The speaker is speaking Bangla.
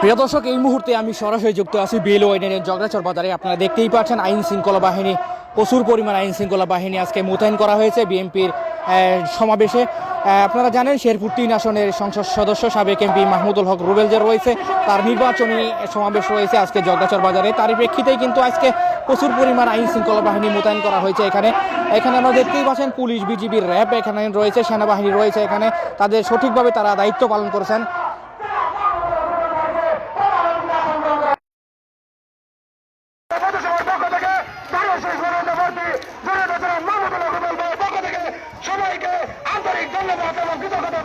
প্রিয় দর্শক, এই মুহূর্তে আমি সরাসরি যুক্ত আছি বিল ওয়াইনের জগরাচর বাজারে। আপনারা দেখতেই পাচ্ছেন আইন শৃঙ্খলা বাহিনী, প্রচুর পরিমাণ আইন শৃঙ্খলা বাহিনী আজকে মোতায়েন করা হয়েছে বিএনপির সমাবেশে। আপনারা জানেন শেরপুর তিন আসনের সংসদ সদস্য সাবেক এমপি মাহমুদুল হক রুবেল যে রয়েছে, তার নির্বাচনী সমাবেশ রয়েছে আজকে জগদাচর বাজারে। তারই প্রেক্ষিতেই কিন্তু আজকে প্রচুর পরিমাণ আইন শৃঙ্খলা বাহিনী মোতায়েন করা হয়েছে এখানে। এখানে আমরা দেখতেই পাচ্ছেন পুলিশ, বিজিবির র্যাব এখানে রয়েছে, সেনাবাহিনী রয়েছে এখানে। তাদের সঠিকভাবে তারা দায়িত্ব পালন করেছেন। আন্তরিক ধন্যবাদ এবং কৃতজ্ঞতা